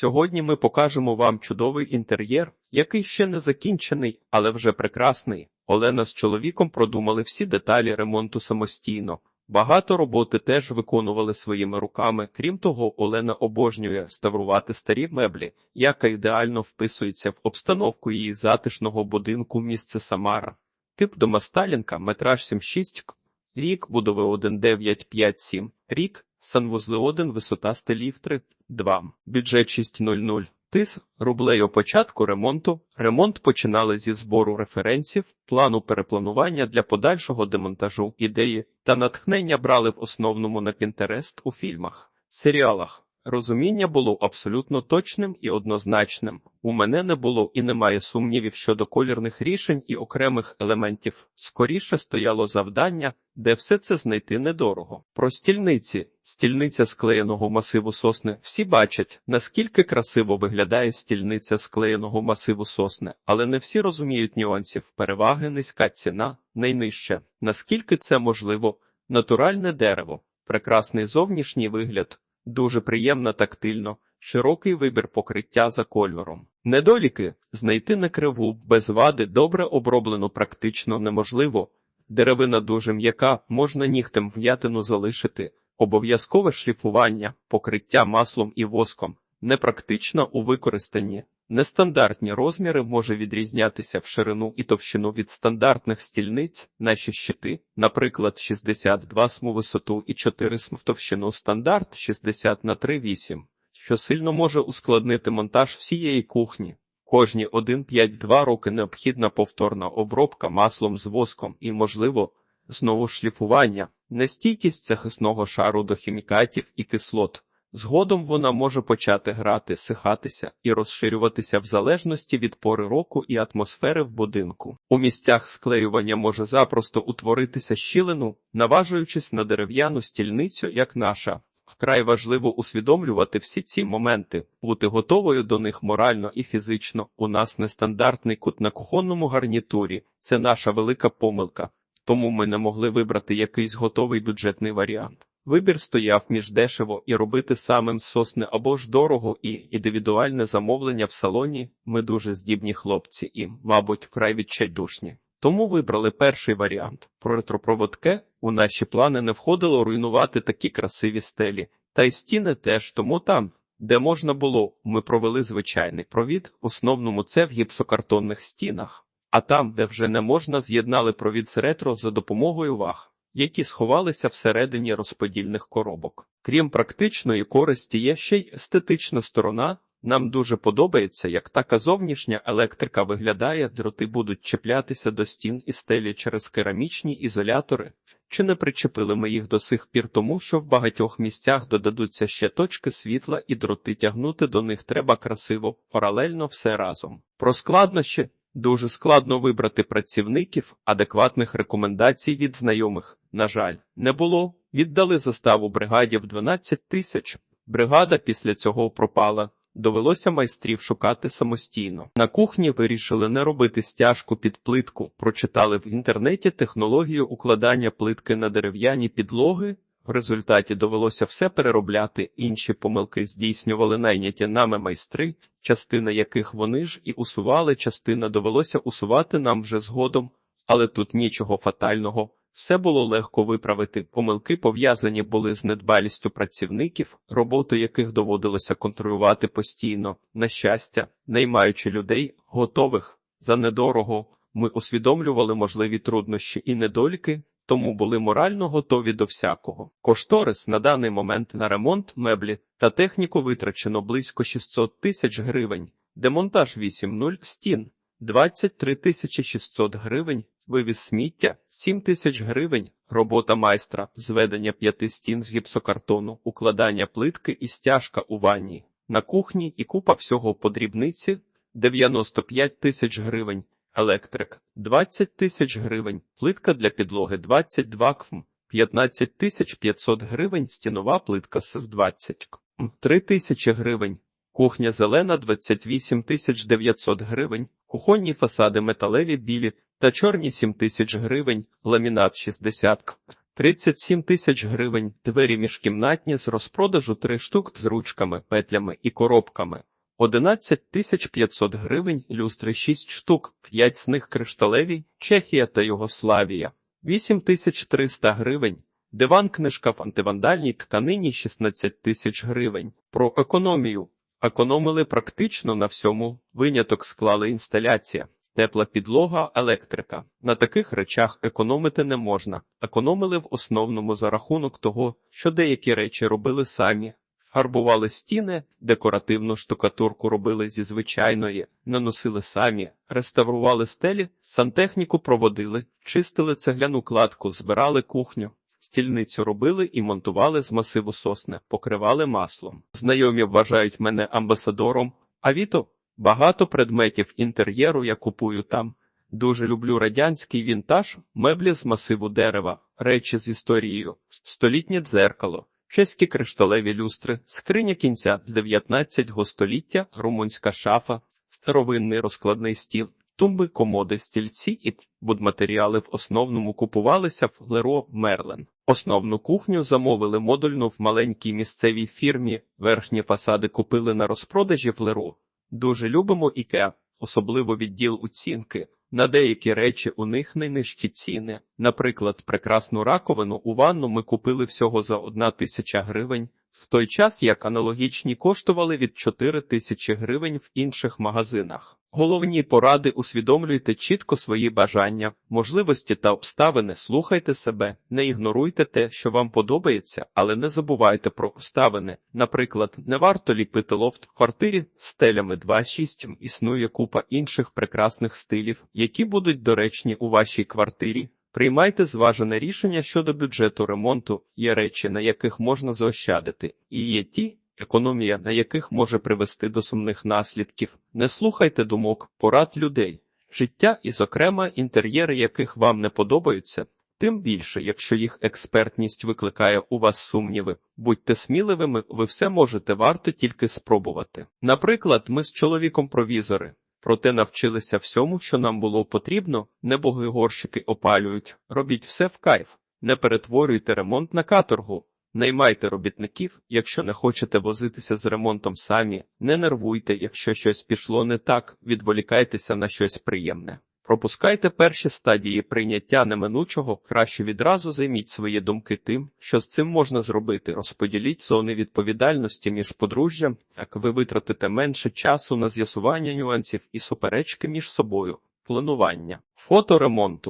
Сьогодні ми покажемо вам чудовий інтер'єр, який ще не закінчений, але вже прекрасний. Олена з чоловіком продумали всі деталі ремонту самостійно. Багато роботи теж виконували своїми руками. Крім того, Олена обожнює ставрувати старі меблі, яка ідеально вписується в обстановку її затишного будинку місце Самара. Тип дома Сталінка, метраж 76, рік будови 1957, рік санвузли 1, висота стелів 3, 2, бюджет 600. Тис рублею початку ремонту. Ремонт починали зі збору референсів, плану перепланування для подальшого демонтажу, ідеї та натхнення брали в основному на Пінтерест у фільмах, серіалах. Розуміння було абсолютно точним і однозначним. У мене не було і немає сумнівів щодо колірних рішень і окремих елементів. Скоріше стояло завдання, де все це знайти недорого. Про стільниці. Стільниця склеєного масиву сосни. Всі бачать, наскільки красиво виглядає стільниця склеєного масиву сосни, але не всі розуміють нюансів. Переваги, низька ціна, найнижче. Наскільки це можливо? Натуральне дерево, прекрасний зовнішній вигляд. Дуже приємно тактильно, широкий вибір покриття за кольором. Недоліки знайти на криву без вади добре оброблено практично неможливо. Деревина дуже м'яка, можна нігтем в'ятину залишити. Обов'язкове шліфування, покриття маслом і воском, непрактично у використанні. Нестандартні розміри може відрізнятися в ширину і товщину від стандартних стільниць, наші щити, наприклад, 62 см висоту і 4 см в товщину стандарт 60 на 3,8, що сильно може ускладнити монтаж всієї кухні. Кожні 1-5-2 роки необхідна повторна обробка маслом з воском і, можливо, знову шліфування, нестійкість захисного шару до хімікатів і кислот. Згодом вона може почати грати, сихатися і розширюватися в залежності від пори року і атмосфери в будинку. У місцях склеювання може запросто утворитися щілину, наважуючись на дерев'яну стільницю, як наша. Вкрай важливо усвідомлювати всі ці моменти, бути готовою до них морально і фізично. У нас нестандартний кут на кухонному гарнітурі, це наша велика помилка, тому ми не могли вибрати якийсь готовий бюджетний варіант. Вибір стояв між дешево і робити самим сосни або ж дорого і індивідуальне замовлення в салоні. Ми дуже здібні хлопці і, мабуть, вкрай відчайдушні. Тому вибрали перший варіант. Про ретропроводке у наші плани не входило руйнувати такі красиві стелі, та й стіни теж, тому там, де можна було, ми провели звичайний провід, основному це в гіпсокартонних стінах, а там, де вже не можна, з'єднали провід з ретро за допомогою ваг які сховалися всередині розподільних коробок. Крім практичної користі, є ще й естетична сторона. Нам дуже подобається, як така зовнішня електрика виглядає, дроти будуть чіплятися до стін і стелі через керамічні ізолятори. Чи не причепили ми їх до сих пір, тому що в багатьох місцях додадуться ще точки світла, і дроти тягнути до них треба красиво, паралельно все разом. Про складнощі Дуже складно вибрати працівників, адекватних рекомендацій від знайомих. На жаль, не було. Віддали заставу бригаді в 12 тисяч. Бригада після цього пропала. Довелося майстрів шукати самостійно. На кухні вирішили не робити стяжку під плитку. Прочитали в інтернеті технологію укладання плитки на дерев'яні підлоги. В результаті довелося все переробляти, інші помилки здійснювали найняті нами майстри, частина яких вони ж і усували, частина довелося усувати нам вже згодом, але тут нічого фатального. Все було легко виправити. Помилки пов'язані були з недбалістю працівників, роботу яких доводилося контролювати постійно. На щастя, наймаючи людей, готових за недорого, ми усвідомлювали можливі труднощі і недоліки, тому були морально готові до всякого. Кошторис на даний момент на ремонт меблі та техніку витрачено близько 600 тисяч гривень, демонтаж 8.0 стін, 23 тисячі 600 гривень, вивіз сміття 7 тисяч гривень, робота майстра, зведення п'яти стін з гіпсокартону, укладання плитки і стяжка у ванні, на кухні і купа всього по дрібниці 95 тисяч гривень. Електрик 20 тисяч гривень, плитка для підлоги 22 км, 15 тисяч 500 гривень, стінова плитка з 20 км, 3 тисячі гривень, кухня зелена 28 тисяч 900 гривень, кухонні фасади металеві білі та чорні 7 тисяч гривень, ламінат 60 км, 37 тисяч гривень, двері міжкімнатні з розпродажу 3 штук з ручками, петлями і коробками. 11 тисяч 500 гривень, люстри 6 штук, 5 з них кришталеві, Чехія та Югославія. 8 тисяч 300 гривень. Диван книжка в антивандальній тканині 16 тисяч гривень. Про економію. Економили практично на всьому. Виняток склали інсталяція. Тепла підлога, електрика. На таких речах економити не можна. Економили в основному за рахунок того, що деякі речі робили самі. Фарбували стіни, декоративну штукатурку робили зі звичайної, наносили самі, реставрували стелі, сантехніку проводили, чистили цегляну кладку, збирали кухню. Стільницю робили і монтували з масиву сосни, покривали маслом. Знайомі вважають мене амбасадором, а віто багато предметів інтер'єру я купую там. Дуже люблю радянський вінтаж, меблі з масиву дерева, речі з історією, столітнє дзеркало, чеські кришталеві люстри, скриня кінця 19 століття, румунська шафа, старовинний розкладний стіл, тумби, комоди, стільці і будматеріали в основному купувалися в Леро Мерлен. Основну кухню замовили модульну в маленькій місцевій фірмі. Верхні фасади купили на розпродажі в Леро. Дуже любимо Ікеа, особливо відділ оцінки. На деякі речі у них найнижчі ціни. Наприклад, прекрасну раковину у ванну ми купили всього за одна тисяча гривень, в той час як аналогічні коштували від 4 тисячі гривень в інших магазинах. Головні поради усвідомлюйте чітко свої бажання, можливості та обставини, слухайте себе, не ігноруйте те, що вам подобається, але не забувайте про обставини. Наприклад, не варто ліпити лофт в квартирі з стелями 2.6, існує купа інших прекрасних стилів, які будуть доречні у вашій квартирі. Приймайте зважене рішення щодо бюджету ремонту, є речі, на яких можна заощадити, і є ті, економія на яких може привести до сумних наслідків. Не слухайте думок, порад людей, життя і, зокрема, інтер'єри яких вам не подобаються. Тим більше, якщо їх експертність викликає у вас сумніви, будьте сміливими, ви все можете, варто тільки спробувати. Наприклад, ми з чоловіком провізори. Проте навчилися всьому, що нам було потрібно, не боги горщики опалюють, робіть все в кайф, не перетворюйте ремонт на каторгу, наймайте робітників, якщо не хочете возитися з ремонтом самі, не нервуйте, якщо щось пішло не так, відволікайтеся на щось приємне. Пропускайте перші стадії прийняття неминучого, краще відразу займіть свої думки тим, що з цим можна зробити. Розподіліть зони відповідальності між подружжям, так ви витратите менше часу на з'ясування нюансів і суперечки між собою. Планування фото ремонту.